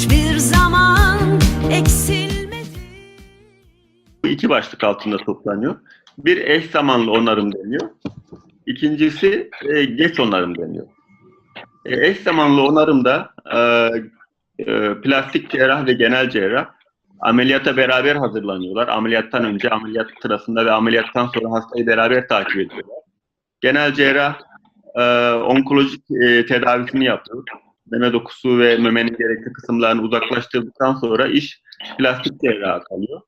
hiçbir zaman eksilmedi. Bu iki başlık altında toplanıyor. Bir eş zamanlı onarım deniyor. İkincisi e, geç onarım deniyor. E, eş zamanlı onarımda e, e, plastik cerrah ve genel cerrah ameliyata beraber hazırlanıyorlar. Ameliyattan önce, ameliyat sırasında ve ameliyattan sonra hastayı beraber takip ediyorlar. Genel cerrah e, onkolojik e, tedavisini yapıyor. Meme dokusu ve memenin gerekli kısımlarını uzaklaştırdıktan sonra iş plastik cerraha kalıyor.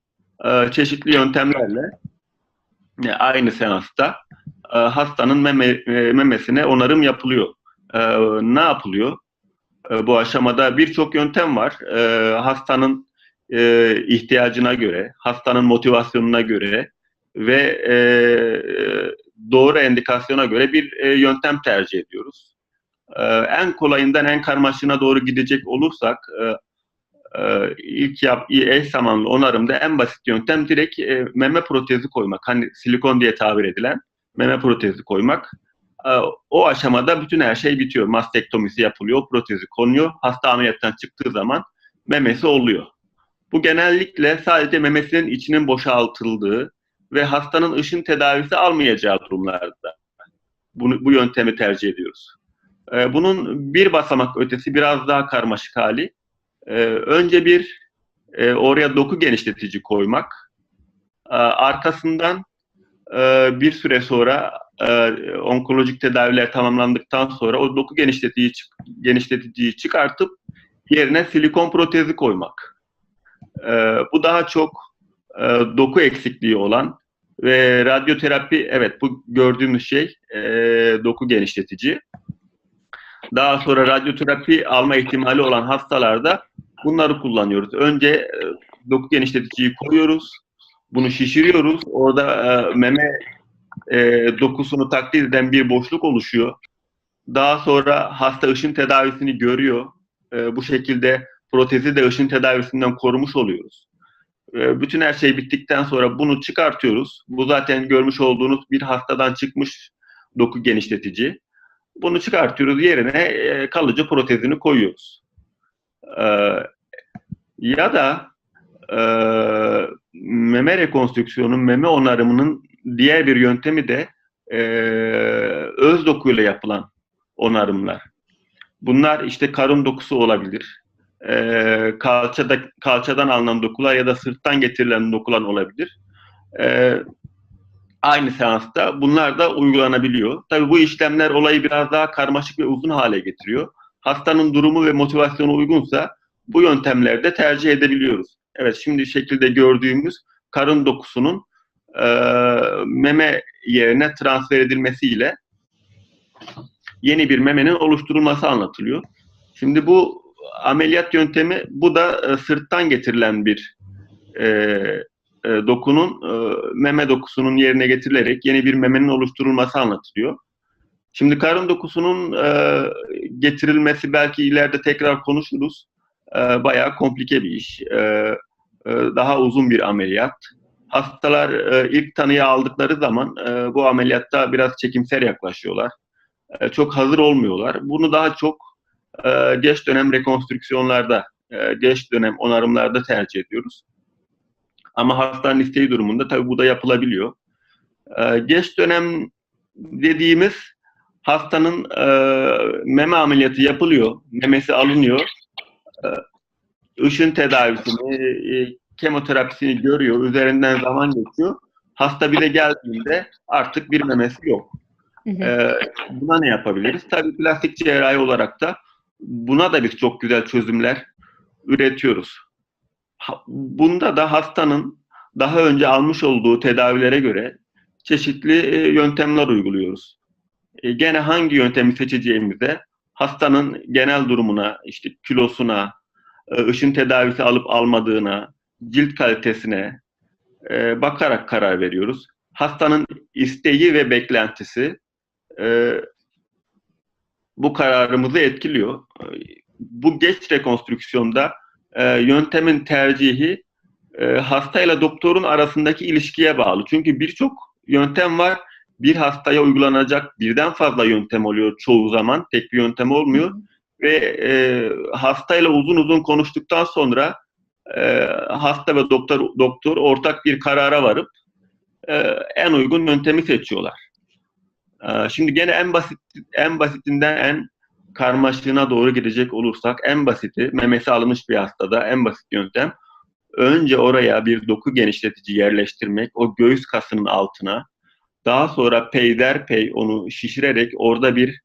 E, çeşitli yöntemlerle e, aynı seansta e, hastanın meme, e, memesine onarım yapılıyor. E, ne yapılıyor? E, bu aşamada birçok yöntem var. E, hastanın e, ihtiyacına göre, hastanın motivasyonuna göre ve e, doğru endikasyona göre bir e, yöntem tercih ediyoruz. E, en kolayından en karmaşığına doğru gidecek olursak e, e, ilk yap, eş zamanlı onarımda en basit yöntem direkt e, meme protezi koymak. Hani silikon diye tabir edilen meme protezi koymak. E, o aşamada bütün her şey bitiyor. Mastektomisi yapılıyor, protezi konuyor. Hasta ameliyattan çıktığı zaman memesi oluyor. Bu genellikle sadece memesinin içinin boşaltıldığı ve hastanın ışın tedavisi almayacağı durumlarda bunu, bu yöntemi tercih ediyoruz. Ee, bunun bir basamak ötesi biraz daha karmaşık hali. Ee, önce bir e, oraya doku genişletici koymak, ee, arkasından e, bir süre sonra e, onkolojik tedaviler tamamlandıktan sonra o doku genişleticiyi, genişleticiyi çıkartıp yerine silikon protezi koymak. Bu daha çok doku eksikliği olan ve radyoterapi evet bu gördüğümüz şey doku genişletici. Daha sonra radyoterapi alma ihtimali olan hastalarda bunları kullanıyoruz. Önce e, doku genişleticiyi koyuyoruz. Bunu şişiriyoruz. Orada e, meme e, dokusunu taklit eden bir boşluk oluşuyor. Daha sonra hasta ışın tedavisini görüyor. Bu şekilde protezi de ışın tedavisinden korumuş oluyoruz. Bütün her şey bittikten sonra bunu çıkartıyoruz. Bu zaten görmüş olduğunuz bir hastadan çıkmış doku genişletici. Bunu çıkartıyoruz yerine e, kalıcı protezini koyuyoruz. Ee, ya da e, meme rekonstrüksiyonu, meme onarımının diğer bir yöntemi de e, öz dokuyla yapılan onarımlar. Bunlar işte karın dokusu olabilir, e, kalçada, kalçadan alınan dokular ya da sırttan getirilen dokular olabilir. E, aynı seansta bunlar da uygulanabiliyor. Tabii bu işlemler olayı biraz daha karmaşık ve uzun hale getiriyor. Hastanın durumu ve motivasyonu uygunsa bu yöntemlerde tercih edebiliyoruz. Evet şimdi şekilde gördüğümüz karın dokusunun e, meme yerine transfer edilmesiyle yeni bir memenin oluşturulması anlatılıyor. Şimdi bu ameliyat yöntemi bu da e, sırttan getirilen bir e, e, dokunun e, meme dokusunun yerine getirilerek yeni bir memenin oluşturulması anlatılıyor. Şimdi karın dokusunun e, getirilmesi belki ileride tekrar konuşuruz. E, bayağı komplike bir iş. E, e, daha uzun bir ameliyat. Hastalar e, ilk tanıyı aldıkları zaman e, bu ameliyatta biraz çekimser yaklaşıyorlar. E, çok hazır olmuyorlar. Bunu daha çok e, geç dönem rekonstrüksiyonlarda, e, geç dönem onarımlarda tercih ediyoruz. Ama hastanın isteği durumunda tabii bu da yapılabiliyor. E, geç dönem dediğimiz hastanın e, meme ameliyatı yapılıyor, memesi alınıyor, e, ışın tedavisini, e, kemoterapisini görüyor, üzerinden zaman geçiyor. Hasta bile geldiğinde artık bir memesi yok. Hı hı. E, buna ne yapabiliriz? Tabii plastik cerrahi olarak da buna da biz çok güzel çözümler üretiyoruz. Bunda da hastanın daha önce almış olduğu tedavilere göre çeşitli e, yöntemler uyguluyoruz. E, gene hangi yöntemi seçeceğimize hastanın genel durumuna, işte kilosuna, e, ışın tedavisi alıp almadığına, cilt kalitesine bakarak karar veriyoruz. Hastanın isteği ve beklentisi bu kararımızı etkiliyor. Bu geç rekonstrüksiyonda e, yöntemin tercihi e, hasta doktorun arasındaki ilişkiye bağlı. Çünkü birçok yöntem var. Bir hastaya uygulanacak birden fazla yöntem oluyor çoğu zaman. Tek bir yöntem olmuyor. Ve e, hastayla uzun uzun konuştuktan sonra e, hasta ve doktor doktor ortak bir karara varıp e, en uygun yöntemi seçiyorlar. E, şimdi gene en basit en basitinden en karmaşığına doğru gidecek olursak en basiti memesi alınmış bir hastada en basit yöntem önce oraya bir doku genişletici yerleştirmek o göğüs kasının altına daha sonra peyderpey onu şişirerek orada bir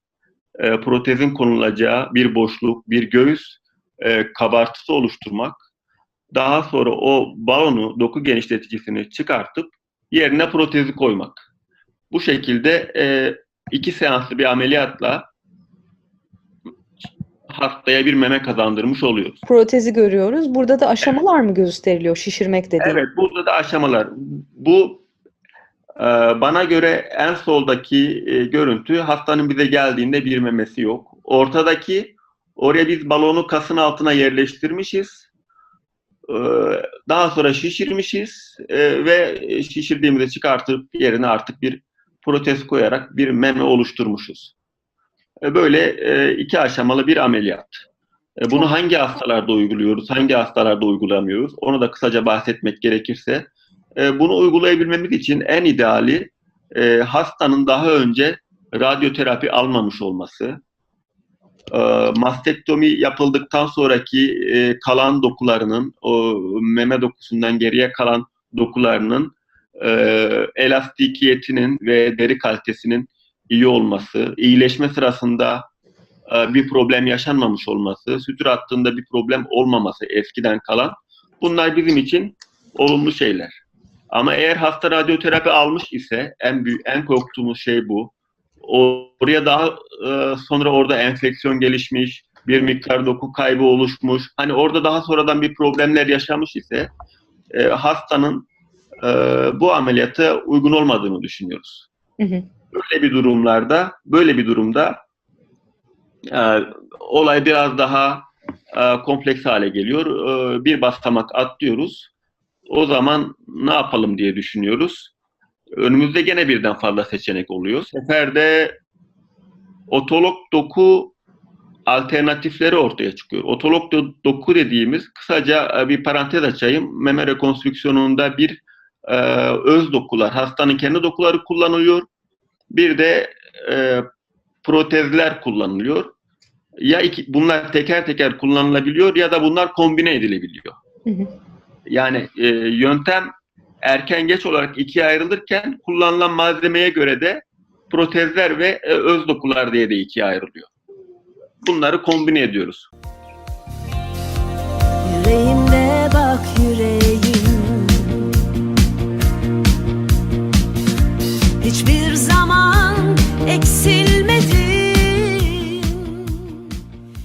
e, protezin konulacağı bir boşluk, bir göğüs e, kabartısı oluşturmak. Daha sonra o balonu, doku genişleticisini çıkartıp yerine protezi koymak. Bu şekilde e, iki seanslı bir ameliyatla hastaya bir meme kazandırmış oluyoruz. Protezi görüyoruz. Burada da aşamalar mı gösteriliyor şişirmek dediğim? Evet, burada da aşamalar. Bu e, bana göre en soldaki e, görüntü hastanın bize geldiğinde bir memesi yok. Ortadaki oraya biz balonu kasın altına yerleştirmişiz. E, daha sonra şişirmişiz ve şişirdiğimizde çıkartıp yerine artık bir protez koyarak bir meme oluşturmuşuz. E, böyle e, iki aşamalı bir ameliyat. E, Bunu hangi hastalarda uyguluyoruz, hangi hastalarda uygulamıyoruz? Onu da kısaca bahsetmek gerekirse, bunu uygulayabilmemiz için en ideali hastanın daha önce radyoterapi almamış olması, mastektomi yapıldıktan sonraki kalan dokularının, o meme dokusundan geriye kalan dokularının elastikiyetinin ve deri kalitesinin iyi olması, iyileşme sırasında e, bir problem yaşanmamış olması, sütür hattında bir problem olmaması eskiden kalan bunlar bizim için olumlu şeyler. Ama eğer hasta radyoterapi almış ise en büyük en korktuğumuz şey bu. Oraya daha e, sonra orada enfeksiyon gelişmiş, bir miktar doku kaybı oluşmuş. Hani orada daha sonradan bir problemler yaşamış ise e, hastanın bu ameliyata uygun olmadığını düşünüyoruz. Hı hı. Böyle bir durumlarda, böyle bir durumda e, olay biraz daha e, kompleks hale geliyor. E, bir basamak atlıyoruz. O zaman ne yapalım diye düşünüyoruz. Önümüzde gene birden fazla seçenek oluyor. Seferde otolog doku alternatifleri ortaya çıkıyor. Otolog do- doku dediğimiz kısaca e, bir parantez açayım. Meme rekonstrüksiyonunda bir e, öz dokular, hastanın kendi dokuları kullanılıyor. Bir de e, protezler kullanılıyor. Ya iki, bunlar teker teker kullanılabiliyor ya da bunlar kombine edilebiliyor. Hı hı. Yani e, yöntem erken geç olarak ikiye ayrılırken kullanılan malzemeye göre de protezler ve e, öz dokular diye de ikiye ayrılıyor. Bunları kombine ediyoruz. Yüreğim